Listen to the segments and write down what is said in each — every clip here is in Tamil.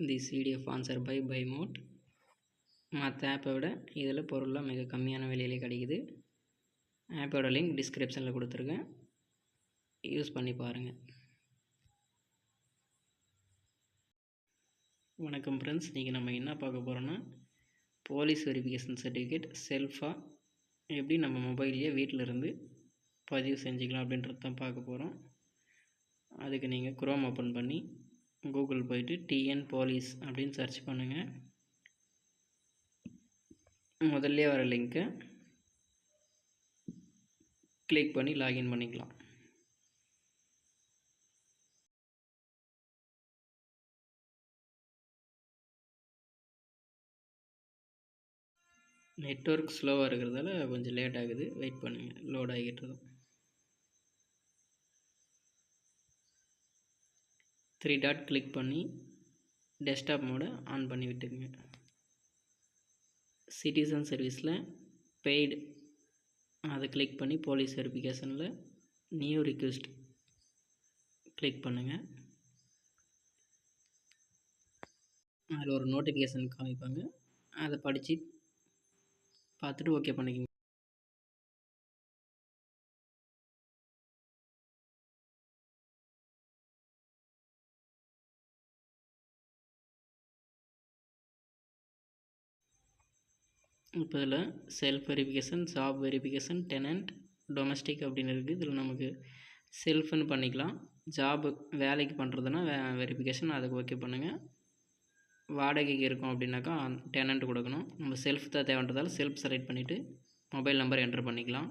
This CTF answer by by mode மற்ற ஆப்பை விட இதில் பொருள்லாம் மிக கம்மியான விலையிலே கிடைக்குது. ஆப்போட லிங்க் டிஸ்கிரிப்ஷனில் கொடுத்துருக்கேன். யூஸ் பண்ணி பாருங்கள் வணக்கம் ஃப்ரெண்ட்ஸ் இன்றைக்கி நம்ம என்ன பார்க்க போகிறோன்னா போலீஸ் வெரிஃபிகேஷன் சர்டிஃபிகேட் செல்ஃபாக எப்படி நம்ம மொபைல்லையே வீட்டில் இருந்து பதிவு செஞ்சுக்கலாம் அப்படின்றது தான் பார்க்க போகிறோம் அதுக்கு நீங்கள் குரோம் ஓப்பன் பண்ணி கூகுள் போயிட்டு டிஎன் போலீஸ் அப்படின்னு சர்ச் பண்ணுங்கள் முதல்ல வர லிங்க்கை கிளிக் பண்ணி லாகின் பண்ணிக்கலாம். நெட்ஒர்க் ஸ்லோவாக இருக்கிறதால கொஞ்சம் லேட் ஆகுது. வெயிட் பண்ணுங்கள் லோட் தான் த்ரீ டாட் கிளிக் பண்ணி டெஸ்க்டாப் மோடை ஆன் பண்ணி விட்டுங்க சிட்டிசன் சர்வீஸில் பெய்டு அதை கிளிக் பண்ணி போலீஸ் வெரிஃபிகேஷனில் நியூ ரிக்வெஸ்ட் கிளிக் பண்ணுங்கள் அதில் ஒரு நோட்டிஃபிகேஷன் காமிப்பாங்க. அதை படித்து பார்த்துட்டு ஓகே பண்ணிக்கோங்க. இப்போ இதில் self verification job verification tenant domestic அப்படின்னு இருக்குது இதில் நமக்கு செல்ஃப்னு பண்ணிக்கலாம். ஜாபு வேலைக்கு பண்ணுறதுனா வே வெரிஃபிகேஷன் அதுக்கு ஓகே பண்ணுங்கள் வாடகைக்கு இருக்கும் அப்படின்னாக்கா டெனண்ட் கொடுக்கணும். நம்ம செல்ஃப் தான் தேவைன்றதால செல்ஃப் செலக்ட் பண்ணிவிட்டு மொபைல் நம்பர் என்ட்ரு பண்ணிக்கலாம்.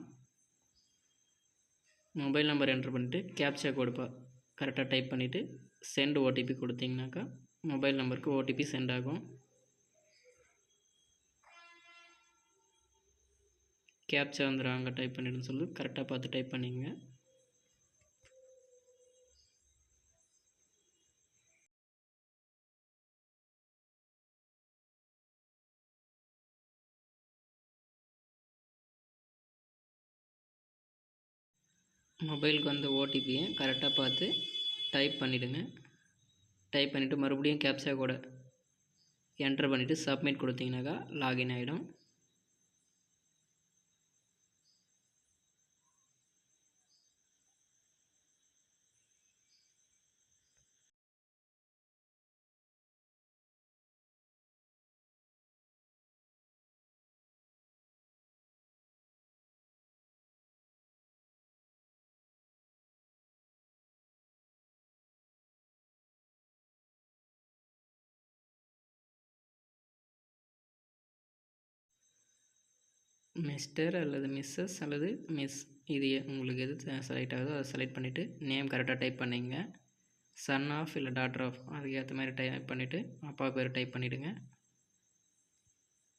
மொபைல் நம்பர் என்ட்ரு பண்ணிவிட்டு கேப்சா கொடுப்பா கரெக்டாக டைப் பண்ணிவிட்டு சென்ட் ஓடிபி கொடுத்தீங்கனாக்கா மொபைல் நம்பருக்கு ஓடிபி சென்ட் ஆகும். கேப்சா வந்துடும் அங்கே டைப் பண்ணிடுன்னு சொல்லி. கரெக்டாக பார்த்து டைப் பண்ணிங்க மொபைலுக்கு வந்த ஓடிபியை கரெக்டாக பார்த்து டைப் பண்ணிவிடுங்க டைப் பண்ணிவிட்டு மறுபடியும் கேப்சா கூட என்ட்ரு பண்ணிவிட்டு சப்மிட் கொடுத்தீங்கனாக்கா லாகின் ஆகிடும் மிஸ்டர் அல்லது மிஸ்ஸஸ் அல்லது மிஸ் இது உங்களுக்கு எது செலக்ட் ஆகுதோ அதை செலக்ட் பண்ணிவிட்டு நேம் கரெக்டாக டைப் பண்ணிங்க சன் ஆஃப் இல்லை டாட்டர் ஆஃப் அதுக்கேற்ற மாதிரி டைப் பண்ணிவிட்டு அப்பா பேர் டைப் பண்ணிவிடுங்க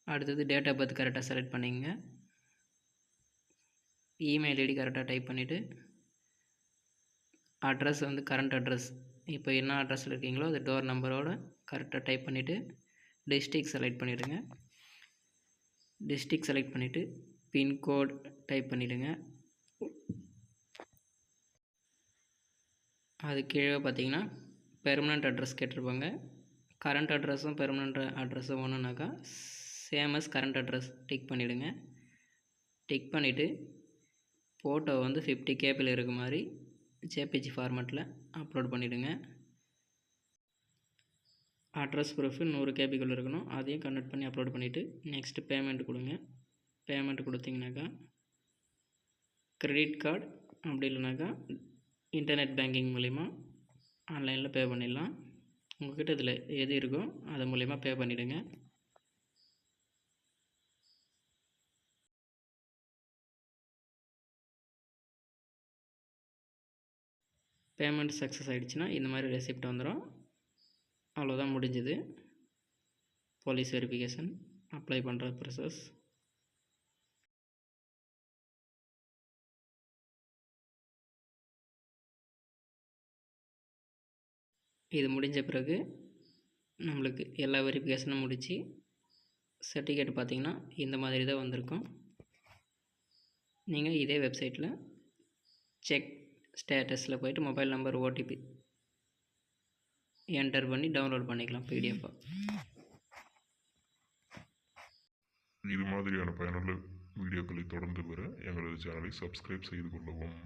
அடுத்தது டேட் ஆஃப் பர்த் கரெக்டாக செலக்ட் பண்ணிங்க இமெயில் ஐடி கரெக்டாக டைப் பண்ணிவிட்டு அட்ரஸ் வந்து கரண்ட் அட்ரஸ் இப்போ என்ன அட்ரஸில் இருக்கீங்களோ அது டோர் நம்பரோட கரெக்டாக டைப் பண்ணிவிட்டு டிஸ்ட்ரிக் செலக்ட் பண்ணிவிடுங்க டிஸ்ட்ரிக் செலக்ட் பண்ணிவிட்டு பின்கோட் டைப் பண்ணிவிடுங்க அது கீழே பார்த்தீங்கன்னா பெர்மனண்ட் அட்ரஸ் கேட்டிருப்பாங்க. கரண்ட் அட்ரஸும் பெர்மனண்ட் அட்ரஸும் ஒன்றுனாக்கா சேமஸ் கரண்ட் அட்ரஸ் டிக் பண்ணிவிடுங்க டிக் பண்ணிவிட்டு ஃபோட்டோ வந்து ஃபிஃப்டி கேபிள் இருக்க மாதிரி ஜேபிஜி ஃபார்மேட்டில் அப்லோட் பண்ணிவிடுங்க அட்ரஸ் ப்ரூஃபு நூறு கேபிக்குள்ளே இருக்கணும். அதையும் கன்வெர்ட் பண்ணி அப்லோட் பண்ணிவிட்டு நெக்ஸ்ட்டு பேமெண்ட் கொடுங்க. பேமெண்ட் கொடுத்தீங்கனாக்கா க்ரெடிட் கார்டு அப்படி இல்லைனாக்கா இன்டர்நெட் பேங்கிங் மூலிமா ஆன்லைனில் பே பண்ணிடலாம். உங்கள்கிட்ட இதில் எது இருக்கோ அது மூலிமா பே பண்ணிவிடுங்க பேமெண்ட் சக்ஸஸ் ஆகிடுச்சுன்னா இந்த மாதிரி ரெசிப்ட் வந்துடும் அவ்வளோதான் முடிஞ்சுது. போலீஸ் வெரிஃபிகேஷன் அப்ளை பண்ணுற ப்ரொசஸ் இது முடிஞ்ச பிறகு நம்மளுக்கு எல்லா வெரிஃபிகேஷனும் முடித்து சர்டிஃபிகேட் பார்த்திங்கன்னா இந்த மாதிரி தான் வந்திருக்கும். நீங்கள் இதே வெப்சைட்டில் செக் ஸ்டேட்டஸில் போயிட்டு மொபைல் நம்பர் ஓடிபி என்டர் பண்ணி டவுன்லோட் பண்ணிக்கலாம் பிடிஎஃபாக இது மாதிரியான பயனுள்ள வீடியோக்களை தொடர்ந்து பெற எங்களது சேனலை சப்ஸ்கிரைப் செய்து கொள்ளவும்.